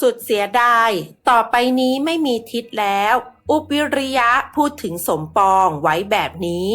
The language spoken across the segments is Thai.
สุดเสียดาย ต่อไปนี้ไม่มีทิศแล้ว อุปวิริยะพูดถึงสมปองไว้แบบนี้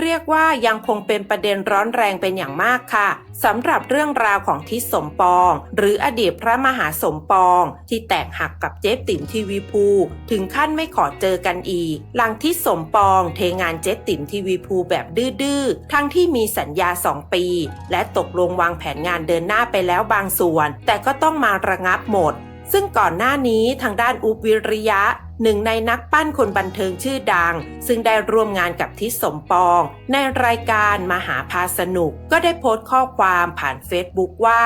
เรียกว่ายังคงเป็นประเด็นร้อนแรงเป็นอย่างมากค่ะสำหรับเรื่องราวของทิศสมปอง หรืออดีตพระมหาสมปอง ที่แตกหักกับเจ๊ติ๋มทีวีภูถึงขั้นไม่ขอเจอกันอีก หลังทิศสมปองเทงานเจ๊ติ๋มทีวีภูแบบดื้อๆ ทั้งที่มีสัญญา 2 ปี และตกลงวางแผนงานเดินหน้าไปแล้วบางส่วน แต่ก็ต้องมาระงับหมดซึ่งก่อนหน้านี้ทางด้านอุปวิริยะ หนึ่งในนักปั้นคนบันเทิงชื่อดัง ซึ่งได้ร่วมงานกับทิศสมปอง ในรายการมหาพาสนุก ก็ได้โพสต์ข้อความผ่านเฟซบุ๊กว่า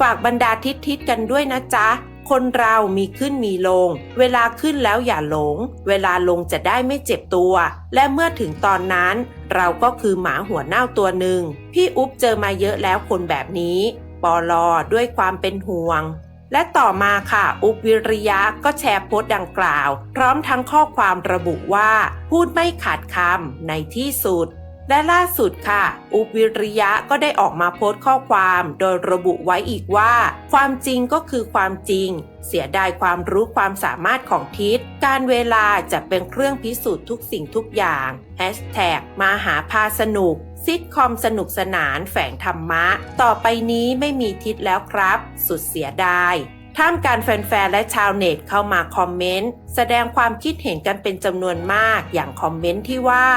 ฝากบรรดาทิศทิศกันด้วยนะจ๊ะ คนเรามีขึ้นมีลง เวลาขึ้นแล้วอย่าหลง เวลาลงจะได้ไม่เจ็บตัว และเมื่อถึงตอนนั้น เราก็คือหมาหัวเน่าตัวหนึ่งพี่อุ๊บเจอมาเยอะแล้วคนแบบนี้ปอลอด้วยความเป็นห่วง และต่อมาค่ะ อุปวิริยะก็แชร์โพสต์ดังกล่าว พร้อมทั้งข้อความระบุว่า พูดไม่ขาดคำในที่สุด และล่าสุดค่ะ อุปวิริยะก็ได้ออกมาโพสต์ข้อความ โดยระบุไว้อีกว่า ความจริงก็คือความจริง เสียดายความรู้ความสามารถของทิศ การเวลาจะเป็นเครื่องพิสูจน์ทุกสิ่งทุกอย่างแฮชแท็กมาหาพาสนุก ซิทคอมสนุกสนานแฝงธรรมะ ต่อไปนี้ไม่มีทิศแล้วครับ สุดเสียดายท่ามการแฟนๆ และชาวเน็ตเข้ามาคอมเมนต์ แสดงความคิดเห็นกันเป็นจำนวนมากอย่างคอมเมนต์ที่ว่า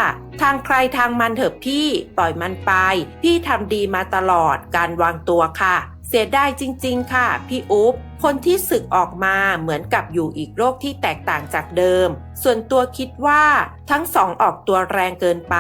ทางใครทางมันเถอะพี่ ปล่อยมันไป พี่ทำดีมาตลอดการวางตัวค่ะ เสียดายจริง ๆ ค่ะ พี่อุ๊บคนที่ศึกออกมาเหมือนกับอยู่อีกโลกที่แตกต่างจากเดิม ส่วนตัวคิดว่าทั้งสองออกตัวแรงเกินไป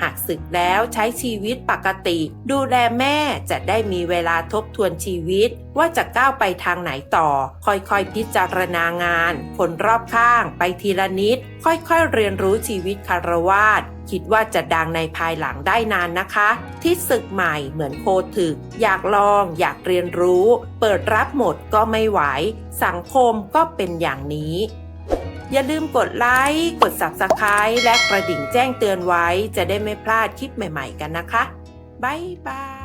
หากศึกแล้วใช้ชีวิตปกติ ดูแลแม่จะได้มีเวลาทบทวนชีวิต ว่าจะก้าวไปทางไหนต่อ ค่อยๆพิจารณางาน คนรอบข้างไปทีละนิด ค่อยๆเรียนรู้ชีวิตคารวาส คิดว่าจะดังในภายหลังได้นานนะคะ ที่ศึกใหม่เหมือนโคถึก อยากลอง อยากเรียนรู้ เปิดรับหมดก็ไม่ไหว สังคมก็เป็นอย่างนี้อย่าลืมกดไลค์ กด Subscribe และกระดิ่งแจ้งเตือนไว้ จะได้ไม่พลาดคลิปใหม่ๆกันนะคะ บ๊ายบาย